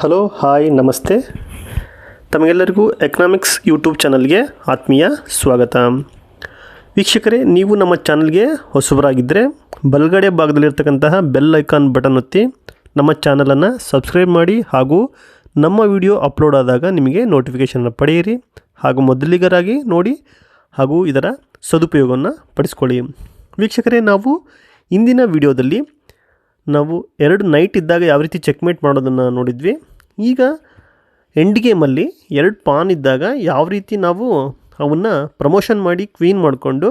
Hello hi ನಮಸ್ತೆ. ತಮಗೆಲ್ಲರಿಗೂ economics YouTube ಚಾನಲ್ಗೆ ಆತ್ಮೀಯ ಸ್ವಾಗತ. ವೀಕ್ಷಕರೇ, ನೀವು ನಮ್ಮ ಚಾನಲ್ಗೆ ಹೊಸಬರಾಗಿದ್ದರೆ ಬಲಗಡೆ ಭಾಗದಲ್ಲಿರ್ತಕ್ಕಂತಹ ಬೆಲ್ ಐಕಾನ್ ಬಟನ್ ಒತ್ತಿ ನಮ್ಮ ಚಾನಲನ್ನು ಸಬ್ಸ್ಕ್ರೈಬ್ ಮಾಡಿ ಹಾಗೂ ನಮ್ಮ ವಿಡಿಯೋ ಅಪ್ಲೋಡ್ ಆದಾಗ ನಿಮಗೆ ನೋಟಿಫಿಕೇಷನ್ನ ಪಡೆಯಿರಿ ಹಾಗೂ ಮೊದಲಿಗರಾಗಿ ನೋಡಿ ಹಾಗೂ ಇದರ ಸದುಪಯೋಗವನ್ನು ಪಡಿಸ್ಕೊಳ್ಳಿ. ವೀಕ್ಷಕರೇ, ನಾವು ಇಂದಿನ ವಿಡಿಯೋದಲ್ಲಿ ನಾವು ಎರಡು ನೈಟ್ ಇದ್ದಾಗ ಯಾವ ರೀತಿ ಚೆಕ್ಮೇಟ್ ಮಾಡೋದನ್ನು ನೋಡಿದ್ವಿ. ಈಗ ಎಂಡ್ ಗೇಮಲ್ಲಿ ಎರಡು ಪಾನ್ ಇದ್ದಾಗ ಯಾವ ರೀತಿ ನಾವು ಅವನ್ನು ಪ್ರಮೋಷನ್ ಮಾಡಿ ಕ್ವೀನ್ ಮಾಡಿಕೊಂಡು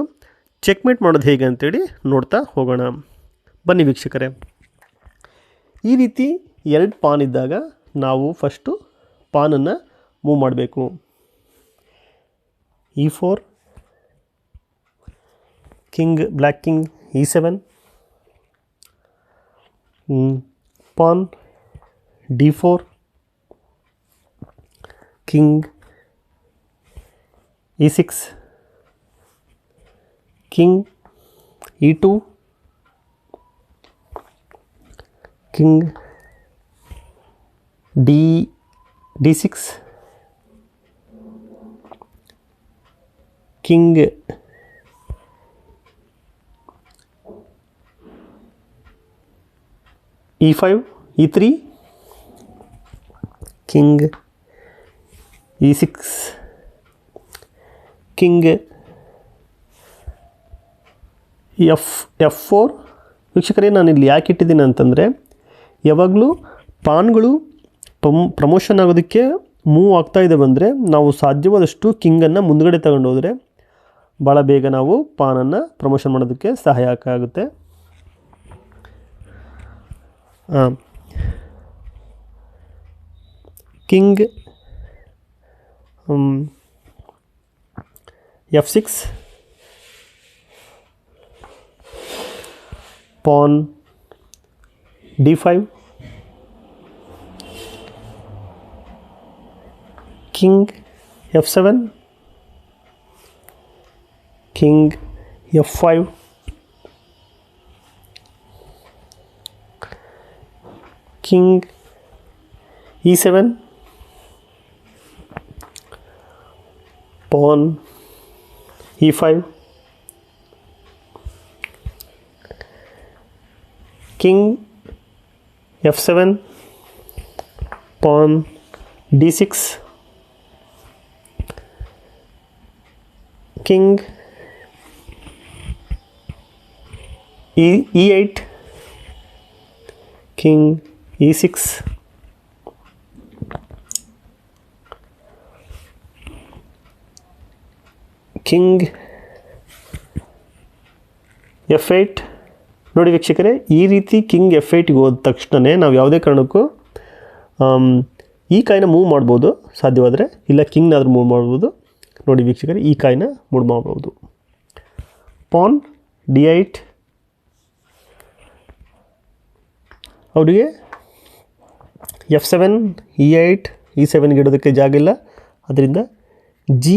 ಚೆಕ್ಮೇಟ್ ಮಾಡೋದು ಹೇಗೆ ಅಂತೇಳಿ ನೋಡ್ತಾ ಹೋಗೋಣ. ಬನ್ನಿ ವೀಕ್ಷಕರೇ. ಈ ರೀತಿ ಎರಡು ಪಾನ್ ಇದ್ದಾಗ ನಾವು ಫಸ್ಟು ಪಾನನ್ನು ಮೂವ್ ಮಾಡಬೇಕು. E four king black king E seven pawn D four king E six king E two king D D six king e5 e3 king e6 king, f f4 four ವೀಕ್ಷಕರೇ, ನಾನು ಇಲ್ಲಿ ಯಾಕೆ ಇಟ್ಟಿದ್ದೀನಿ ಅಂತಂದರೆ, ಯಾವಾಗಲೂ ಪಾನ್ಗಳು ಪ್ರಮ್, ಪ್ರಮೋಷನ್ ಆಗೋದಕ್ಕೆ ಮೂವ್ ಆಗ್ತಾ ಇದೆ ಬಂದರೆ, ನಾವು ಸಾಧ್ಯವಾದಷ್ಟು ಕಿಂಗನ್ನು ಮುಂದುಗಡೆ ತಗೊಂಡು ಹೋದರೆ ಭಾಳ ಬೇಗ ನಾವು ಪಾನನ್ನು ಪ್ರಮೋಷನ್ ಮಾಡೋದಕ್ಕೆ ಸಹಾಯಕ ಆಗುತ್ತೆ. ಹಾಂ king F six pawn D five king F seven king F king e7 pawn e5 king f7 pawn d6 king e e8 king e6 king F ನೋಡಿ ವೀಕ್ಷಕರೇ ಈ ರೀತಿ ಕಿಂಗ್ ಎಫ್ ಏಯ್ಟಿಗೆ ಹೋದ ತಕ್ಷಣವೇ ನಾವು ಯಾವುದೇ ಕಾರಣಕ್ಕೂ ಆಮ್, ಈ ಕಾಯಿನ ಮೂವ್ ಮಾಡ್ಬೋದು ಸಾಧ್ಯವಾದರೆ. ಇಲ್ಲ ಕಿಂಗ್ನಾದ್ರೂ ಮೂವ್ ಮಾಡ್ಬೋದು. ನೋಡಿ ವೀಕ್ಷಕರೇ ಈ ಕಾಯಿನ ಮೂವ್ ಮಾಡ್ಬೋದು. ಪಾನ್ ಡಿ ಐಟ್ ಅವರಿಗೆ F seven E eight E ಸೆವೆನ್ಗೆ ಇಡೋದಕ್ಕೆ ಜಾಗ ಇಲ್ಲ. ಅದರಿಂದ ಜಿ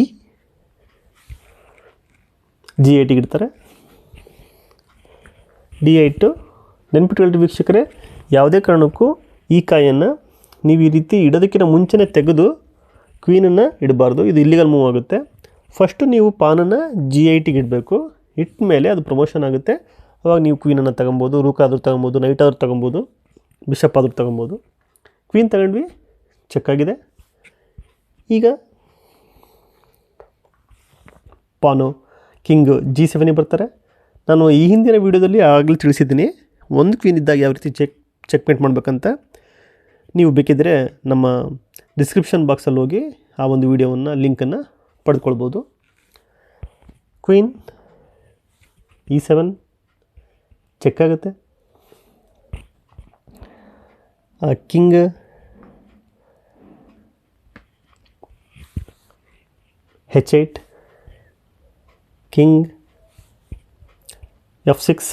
ಜಿ ಏಯ್ಟಿಗೆ ಇಡ್ತಾರೆ ಡಿ ಏಯ್ಟು ನೆನ್ಪಿಟ್ಕೊಳ್ಳಿ ವೀಕ್ಷಕರೇ, ಯಾವುದೇ ಕಾರಣಕ್ಕೂ ಈ ಕಾಯನ್ನು ನೀವು ಈ ರೀತಿ ಇಡೋದಕ್ಕಿಂತ ಮುಂಚೆನೇ ತೆಗೆದು ಕ್ವೀನನ್ನು ಇಡಬಾರ್ದು. ಇದು ಇಲ್ಲಿಗಲ್ ಮೂವ್ ಆಗುತ್ತೆ. ಫಸ್ಟು ನೀವು ಪಾನನ್ನು ಜಿ ಐಟಿಗೆ ಇಡಬೇಕು ಇಟ್ಟ ಮೇಲೆ ಅದು ಪ್ರಮೋಷನ್ ಆಗುತ್ತೆ. ಅವಾಗ ನೀವು ಕ್ವೀನನ್ನು ತಗೊಬೋದು ರೂಕ್ ಆದರೂ ತಗೊಬೋದು ನೈಟ್ ಆದರೂ ತಗೊಬೋದು ಬಿಷಪ್ ಆದರೂ ತಗೊಬೋದು. ಕ್ವೀನ್ ತಗೊಂಡ್ವಿ. ಚೆಕ್ ಆಗಿದೆ ಈಗ ಪಾನು ಕಿಂಗ್ ಜಿ ಸೆವೆನಿಗೆ ಬರ್ತಾರೆ. ನಾನು ಈ ಹಿಂದಿನ ವೀಡಿಯೋದಲ್ಲಿ ಆಗಲೇ ತಿಳಿಸಿದ್ದೀನಿ, ಒಂದು ಕ್ವೀನ್ ಇದ್ದಾಗ ಯಾವ ರೀತಿ ಚೆಕ್ ಚೆಕ್ಮೆಂಟ್ ಮಾಡಬೇಕಂತ. ನೀವು ಬೇಕಿದ್ದರೆ ನಮ್ಮ ಡಿಸ್ಕ್ರಿಪ್ಷನ್ ಬಾಕ್ಸಲ್ಲಿ ಹೋಗಿ ಆ ಒಂದು ವೀಡಿಯೋವನ್ನು ಲಿಂಕನ್ನು ಪಡೆದುಕೊಳ್ಬೋದು ಕ್ವೀನ್ ಇ ಸೆವೆನ್ ಚೆಕ್ ಆಗುತ್ತೆ. King. H eight king F six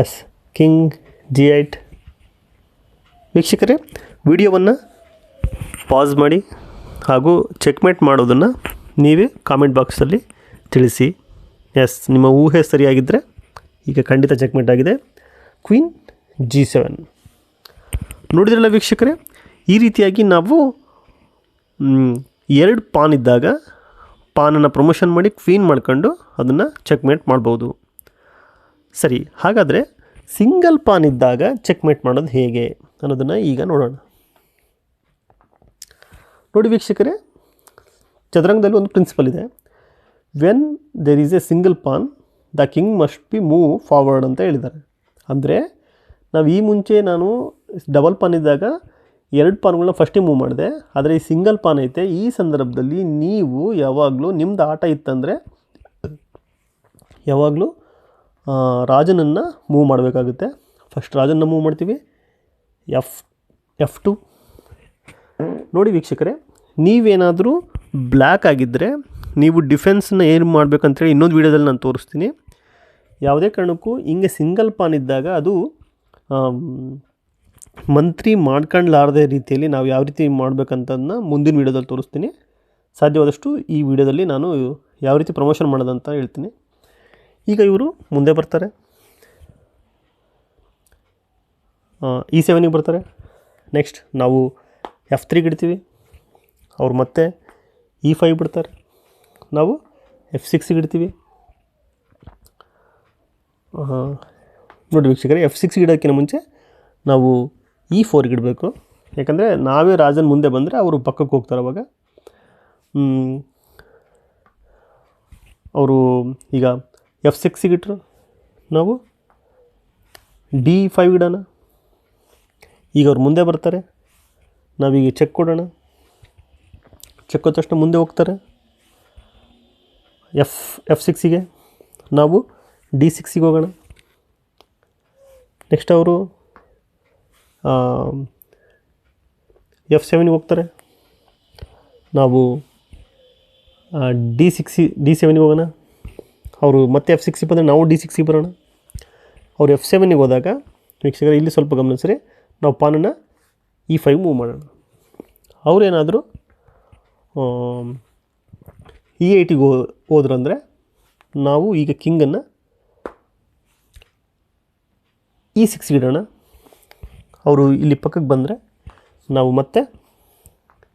S king G eight ವೀಕ್ಷಕರೇ, ವಿಡಿಯೋವನ್ನು ಪಾಸ್ ಮಾಡಿ ಹಾಗೂ ಚೆಕ್ಮೇಟ್ ಮಾಡೋದನ್ನು ನೀವೇ ಕಾಮೆಂಟ್ ಬಾಕ್ಸಲ್ಲಿ ತಿಳಿಸಿ. ಎಸ್ ನಿಮ್ಮ ಊಹೆ ಸರಿಯಾಗಿದ್ದರೆ ಈಗ ಖಂಡಿತ ಚೆಕ್ಮೇಟ್ ಆಗಿದೆ. Queen G seven. ನೋಡಿದ್ರಲ್ಲ ವೀಕ್ಷಕರೇ, ಈ ರೀತಿಯಾಗಿ ನಾವು ಎರಡು ಪಾನ್ ಇದ್ದಾಗ ಪಾನನ್ನು ಪ್ರಮೋಷನ್ ಮಾಡಿ ಕ್ವೀನ್ ಮಾಡ್ಕೊಂಡು ಅದನ್ನು ಚೆಕ್ಮೇಟ್ ಮಾಡ್ಬೋದು. ಸರಿ, ಹಾಗಾದರೆ ಸಿಂಗಲ್ ಪಾನ್ ಇದ್ದಾಗ ಚೆಕ್ಮೇಟ್ ಮಾಡೋದು ಹೇಗೆ ಅನ್ನೋದನ್ನು ಈಗ ನೋಡೋಣ. ನೋಡಿ ವೀಕ್ಷಕರೇ, ಚದುರಂಗದಲ್ಲಿ ಒಂದು ಪ್ರಿನ್ಸಿಪಲ್ ಇದೆ. When there is a single pawn the king must be move forward ಅಂತ ಹೇಳಿದ್ದಾರೆ. ಅಂದರೆ ನಾವು ಈ ಮುಂಚೆ ನಾನು ಡಬಲ್ ಪಾನ್ ಇದ್ದಾಗ ಎರಡು ಪಾನ್ಗಳನ್ನ ಫಸ್ಟೇ ಮೂವ್ ಮಾಡಿದೆ. ಆದರೆ ಈ ಸಿಂಗಲ್ ಪಾನ್ ಐತೆ, ಈ ಸಂದರ್ಭದಲ್ಲಿ ನೀವು ಯಾವಾಗಲೂ ನಿಮ್ಮದು ಆಟ ಇತ್ತಂದರೆ ಯಾವಾಗಲೂ ರಾಜನನ್ನು ಮೂವ್ ಮಾಡಬೇಕಾಗುತ್ತೆ. ಫಸ್ಟ್ ರಾಜನ್ನ ಮೂವ್ ಮಾಡ್ತೀವಿ. ಎಫ್ ಎಫ್ ಟು ನೋಡಿ ವೀಕ್ಷಕರೇ, ನೀವೇನಾದರೂ ಬ್ಲ್ಯಾಕ್ ಆಗಿದ್ದರೆ ನೀವು ಡಿಫೆನ್ಸ್ನ ಏನು ಮಾಡಬೇಕಂತೇಳಿ ಇನ್ನೊಂದು ವೀಡಿಯೋದಲ್ಲಿ ನಾನು ತೋರಿಸ್ತೀನಿ. ಯಾವುದೇ ಕಾರಣಕ್ಕೂ ಹಿಂಗೆ ಸಿಂಗಲ್ ಪಾನ್ ಇದ್ದಾಗ ಅದು ಮಂತ್ರಿ ಮಾಡ್ಕೊಂಡ್ಲಾರದೆ ರೀತಿಯಲ್ಲಿ ನಾವು ಯಾವ ರೀತಿ ಮಾಡಬೇಕಂತದನ್ನ ಮುಂದಿನ ವೀಡಿಯೋದಲ್ಲಿ ತೋರಿಸ್ತೀನಿ. ಸಾಧ್ಯವಾದಷ್ಟು ಈ ವಿಡಿಯೋದಲ್ಲಿ ನಾನು ಯಾವ ರೀತಿ ಪ್ರಮೋಷನ್ ಮಾಡೋದಂತ ಹೇಳ್ತೀನಿ. ಈಗ ಇವರು ಮುಂದೆ ಬರ್ತಾರೆ. ಇ ಸೆವೆನಿಗೆ ಬರ್ತಾರೆ. ನೆಕ್ಸ್ಟ್ ನಾವು ಎಫ್ ತ್ರೀಗೆ ಇಡ್ತೀವಿ. ಅವ್ರು ಮತ್ತೆ ಇ ಫೈವ್ ಬಿಡ್ತಾರೆ. ನಾವು ಎಫ್ ಸಿಕ್ಸಿಗೆ ಇಡ್ತೀವಿ. ನೋಡಿ ವೀಕ್ಷಕರೇ ಎಫ್ ಸಿಕ್ಸ್ ಇಡೋಕ್ಕಿಂತ ಮುಂಚೆ ನಾವು ಇ ಫೋರ್ಗೆ ಇಡಬೇಕು ಯಾಕಂದರೆ ನಾವೇ ರಾಜನ ಮುಂದೆ ಬಂದರೆ ಅವರು ಪಕ್ಕಕ್ಕೆ ಹೋಗ್ತಾರೆ ಅವಾಗ. ಅವರು ಈಗ ಎಫ್ ಸಿಕ್ಸಿಗೆ ಇಟ್ಟರು ನಾವು ಡಿ ಫೈವ್ ಇಡೋಣ. ಈಗ ಅವ್ರು ಮುಂದೆ ಬರ್ತಾರೆ. ನಾವೀಗ ಚೆಕ್ ಕೊಡೋಣ. ಚೆಕ್ ತಕ್ಷಣ ಮುಂದೆ ಹೋಗ್ತಾರೆ. ಎಫ್ ಎಫ್ ಸಿಕ್ಸಿಗೆ ನಾವು ಡಿ ಸಿಕ್ಸಿಗೆ ಹೋಗೋಣ. ನೆಕ್ಸ್ಟ್ ಅವರು ಎಫ್ ಸೆವೆನ್ಗೆ ಹೋಗ್ತಾರೆ. ನಾವು ಡಿ ಸಿಕ್ಸಿ, ಡಿ ಸೆವೆನ್ಗೆ ಹೋಗೋಣ. ಅವರು ಮತ್ತೆ ಎಫ್ ಸಿಕ್ಸಿಗೆ ಬಂದರೆ ನಾವು ಡಿ ಸಿಕ್ಸಿಗೆ ಬರೋಣ. ಅವ್ರು ಎಫ್ ಸೆವೆನ್ಗೆ ಹೋದಾಗ, ವೀಕ್ಷಕರು, ಇಲ್ಲಿ ಸ್ವಲ್ಪ ಗಮನಿಸ್ರಿ ನಾವು ಪಾನನ್ನು ಇ ಫೈವ್ ಮೂವ್ ಮಾಡೋಣ. ಅವರೇನಾದರೂ ಇ ಏಯ್ಟಿಗೆ ಹೋ ಹೋದ್ರಂದರೆ ನಾವು ಈಗ ಕಿಂಗನ್ನು ಇ ಸಿಕ್ಸ್ ಇಡೋಣ ಅವರು ಇಲ್ಲಿ ಪಕ್ಕಕ್ಕೆ ಬಂದರೆ ನಾವು ಮತ್ತೆ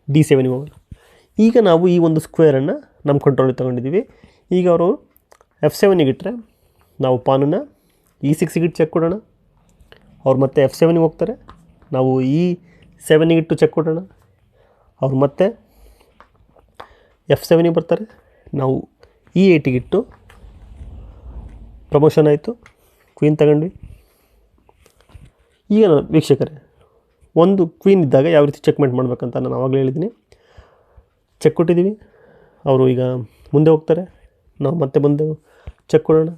ಡಿ ಸೆವೆನ್ಗೆ ಹೋಗೋಣ. ಈಗ ನಾವು ಈ ಒಂದು ಸ್ಕ್ವೇರನ್ನು ನಮ್ಮ ಕಂಟ್ರೋಲಿಗೆ ತೊಗೊಂಡಿದ್ದೀವಿ ಈಗ ಅವರು ಎಫ್ ಸೆವೆನಿಗೆ ಇಟ್ಟರೆ ನಾವು ಪಾನನ್ನು ಇ ಸಿಕ್ಸಿಗೆ ಇಟ್ಟು ಚೆಕ್ ಕೊಡೋಣ. ಅವ್ರು ಮತ್ತೆ ಎಫ್ ಸೆವೆನಿಗೆ ಹೋಗ್ತಾರೆ. ನಾವು ಇ ಸೆವೆನಿಗೆ ಇಟ್ಟು ಚೆಕ್ ಕೊಡೋಣ. ಅವ್ರು ಮತ್ತೆ ಎಫ್ ಸೆವೆನಿಗೆ ಬರ್ತಾರೆ. ನಾವು ಇ ಏಯ್ಟಿಗೆ ಇಟ್ಟು ಪ್ರಮೋಷನ್ ಆಯಿತು. ಕ್ವೀನ್ ತಗೊಂಡ್ವಿ. ಈಗ ವೀಕ್ಷಕರೇ, ಒಂದು ಕ್ವೀನ್ ಇದ್ದಾಗ ಯಾವ ರೀತಿ ಚೆಕ್ಮೆಂಟ್ ಮಾಡಬೇಕಂತ ನಾನು ಆವಾಗಲೇ ಹೇಳಿದ್ದೀನಿ. ಚೆಕ್ ಕೊಟ್ಟಿದ್ದೀವಿ. ಅವರು ಈಗ ಮುಂದೆ ಹೋಗ್ತಾರೆ. ನಾವು ಮತ್ತೆ ಬಂದು ಚೆಕ್ ಕೊಡೋಣ.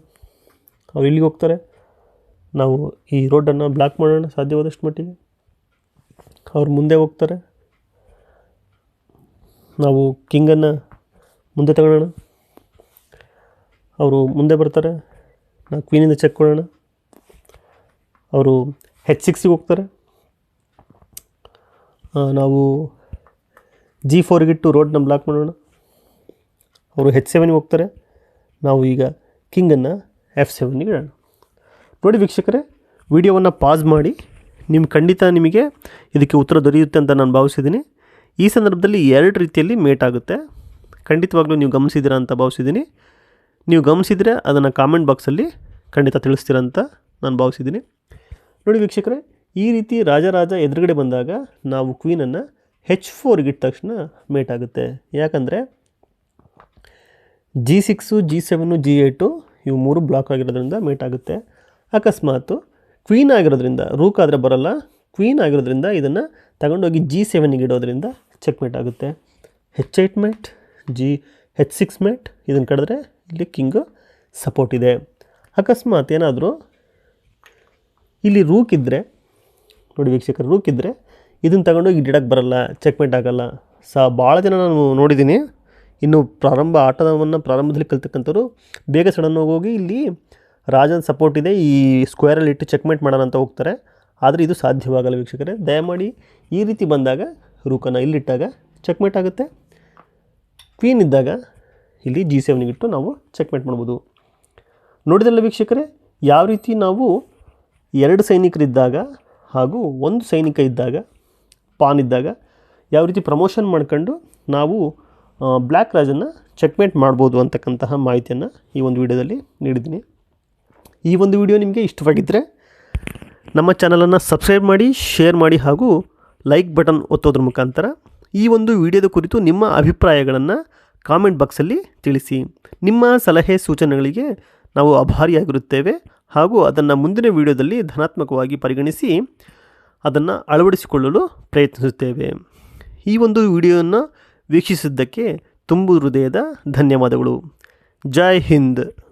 ಅವ್ರು ಇಲ್ಲಿಗೆ ಹೋಗ್ತಾರೆ. ನಾವು ಈ ರೋಡನ್ನು ಬ್ಲಾಕ್ ಮಾಡೋಣ ಸಾಧ್ಯವಾದಷ್ಟು ಮಟ್ಟಿಗೆ. ಅವ್ರು ಮುಂದೆ ಹೋಗ್ತಾರೆ. ನಾವು ಕಿಂಗನ್ನು ಮುಂದೆ ತಗೊಳ್ಳೋಣ. ಅವರು ಮುಂದೆ ಬರ್ತಾರೆ. ನಾವು ಕ್ವೀನಿಂದ ಚೆಕ್ ಕೊಡೋಣ. ಅವರು ಹೆಚ್ ಸಿಕ್ಸಿಗೆ ಹೋಗ್ತಾರೆ. ನಾವು ಜಿ ಫೋರ್ಗಿಟ್ಟು ರೋಡ್ನ ಬ್ಲಾಕ್ ಮಾಡೋಣ. ಅವರು ಹೆಚ್ ಸೆವೆನ್ಗೆ ಹೋಗ್ತಾರೆ. ನಾವು ಈಗ ಕಿಂಗನ್ನು ಎಫ್ ಸೆವೆನ್ಗೆ ಇಡೋಣ. ನೋಡಿ ವೀಕ್ಷಕರೇ, ವಿಡಿಯೋವನ್ನು ಪಾಸ್ ಮಾಡಿ. ನಿಮ್ಮ ಖಂಡಿತ ನಿಮಗೆ ಇದಕ್ಕೆ ಉತ್ತರ ದೊರೆಯುತ್ತೆ ಅಂತ ನಾನು ಭಾವಿಸಿದ್ದೀನಿ. ಈ ಸಂದರ್ಭದಲ್ಲಿ ಎರಡು ರೀತಿಯಲ್ಲಿ ಮೇಟ್ ಆಗುತ್ತೆ. ಖಂಡಿತವಾಗ್ಲೂ ನೀವು ಗಮನಿಸಿದ್ದೀರಾ ಅಂತ ಭಾವಿಸಿದ್ದೀನಿ. ನೀವು ಗಮನಿಸಿದರೆ ಅದನ್ನು ಕಾಮೆಂಟ್ ಬಾಕ್ಸಲ್ಲಿ ಖಂಡಿತ ತಿಳಿಸ್ತೀರ ಅಂತ ನಾನು ಭಾವಿಸಿದ್ದೀನಿ. ನೋಡಿ ವೀಕ್ಷಕರೇ, ಈ ರೀತಿ ರಾಜರಾಜ ಎದುರುಗಡೆ ಬಂದಾಗ ನಾವು ಕ್ವೀನನ್ನು ಹೆಚ್ ಫೋರ್ಗೆ ಇಟ್ಟ ತಕ್ಷಣ ಮೇಟ್ ಆಗುತ್ತೆ. ಯಾಕಂದರೆ G six G seven G eight ಇವು ಮೂರು ಬ್ಲಾಕ್ ಆಗಿರೋದ್ರಿಂದ ಮೇಟ್ ಆಗುತ್ತೆ. ಅಕಸ್ಮಾತ್ ಕ್ವೀನ್ ಆಗಿರೋದ್ರಿಂದ ರೂಕ್ ಆದರೆ ಬರೋಲ್ಲ ಕ್ವೀನ್ ಆಗಿರೋದ್ರಿಂದ ಇದನ್ನು ತಗೊಂಡೋಗಿ ಜಿ ಸೆವೆನ್ಗೆ ಇಡೋದ್ರಿಂದ ಚೆಕ್ ಮೇಟ್ ಆಗುತ್ತೆ. H eight mate G H six mate ಇದನ್ನು ಕಡಿದ್ರೆ ಇಲ್ಲಿ ಕಿಂಗು ಸಪೋರ್ಟ್ ಇದೆ. ಅಕಸ್ಮಾತ್ ಏನಾದರೂ ಇಲ್ಲಿ ರೂಕ್ ಇದ್ದರೆ ನೋಡಿ ವೀಕ್ಷಕರು ರೂಕ್ ಇದ್ದರೆ ಇದನ್ನು ತಗೊಂಡೋಗಿ ಗಿಡಕ್ಕೆ ಬರಲ್ಲ ಚೆಕ್ಮೆಂಟ್ ಆಗಲ್ಲ. ಸಹ ಭಾಳ ಜನ ನಾನು ನೋಡಿದ್ದೀನಿ ಇನ್ನು ಪ್ರಾರಂಭ ಆಟವನ್ನು ಪ್ರಾರಂಭದಲ್ಲಿ ಕಲ್ತಕ್ಕಂಥವ್ರು ಬೇಗ ಸಡನ್ ಹೋಗಿ ಇಲ್ಲಿ ರಾಜನ ಸಪೋರ್ಟ್ ಇದೆ, ಈ ಸ್ಕ್ವೇರಲ್ಲಿ ಇಟ್ಟು ಚೆಕ್ಮೆಂಟ್ ಮಾಡೋಣ ಅಂತ ಹೋಗ್ತಾರೆ. ಆದರೆ ಇದು ಸಾಧ್ಯವಾಗಲ್ಲ ವೀಕ್ಷಕರೇ. ದಯಮಾಡಿ ಈ ರೀತಿ ಬಂದಾಗ ರೂಕನ್ನು ಇಲ್ಲಿಟ್ಟಾಗ ಚೆಕ್ಮೇಟ್ ಆಗುತ್ತೆ. ಕ್ವೀನ್ ಇದ್ದಾಗ ಇಲ್ಲಿ ಜಿ ಸೆವೆನಿಗಿಟ್ಟು ನಾವು ಚೆಕ್ಮೇಟ್ ಮಾಡ್ಬೋದು. ನೋಡಿದಲ್ಲ ವೀಕ್ಷಕರೇ, ಯಾವ ರೀತಿ ನಾವು ಎರಡು ಸೈನಿಕರಿದ್ದಾಗ ಹಾಗೂ ಒಂದು ಸೈನಿಕ ಇದ್ದಾಗ, ಪಾನ್ ಇದ್ದಾಗ ಯಾವ ರೀತಿ ಪ್ರಮೋಷನ್ ಮಾಡ್ಕೊಂಡು ನಾವು ಬ್ಲ್ಯಾಕ್ ರಾಜನ್ನು ಚೆಕ್ಮೇಟ್ ಮಾಡ್ಬೋದು ಅಂತಕ್ಕಂತಹ ಮಾಹಿತಿಯನ್ನು ಈ ಒಂದು ವಿಡಿಯೋದಲ್ಲಿ ನೀಡಿದ್ದೀನಿ. ಈ ಒಂದು ವಿಡಿಯೋ ನಿಮಗೆ ಇಷ್ಟವಾಗಿದ್ದರೆ ನಮ್ಮ ಚಾನಲನ್ನು ಸಬ್ಸ್ಕ್ರೈಬ್ ಮಾಡಿ, ಶೇರ್ ಮಾಡಿ ಹಾಗೂ ಲೈಕ್ ಬಟನ್ ಒತ್ತೋದ್ರ ಮುಖಾಂತರ ಈ ಒಂದು ವಿಡಿಯೋದ ಕುರಿತು ನಿಮ್ಮ ಅಭಿಪ್ರಾಯಗಳನ್ನು ಕಾಮೆಂಟ್ ಬಾಕ್ಸಲ್ಲಿ ತಿಳಿಸಿ. ನಿಮ್ಮ ಸಲಹೆ ಸೂಚನೆಗಳಿಗೆ ನಾವು ಆಭಾರಿಯಾಗಿರುತ್ತೇವೆ ಹಾಗೂ ಅದನ್ನು ಮುಂದಿನ ವಿಡಿಯೋದಲ್ಲಿ ಧನಾತ್ಮಕವಾಗಿ ಪರಿಗಣಿಸಿ ಅದನ್ನು ಅಳವಡಿಸಿಕೊಳ್ಳಲು ಪ್ರಯತ್ನಿಸುತ್ತೇವೆ. ಈ ಒಂದು ವಿಡಿಯೋವನ್ನು ವೀಕ್ಷಿಸಿದ್ದಕ್ಕೆ ತುಂಬು ಹೃದಯದ ಧನ್ಯವಾದಗಳು. ಜೈ ಹಿಂದ್.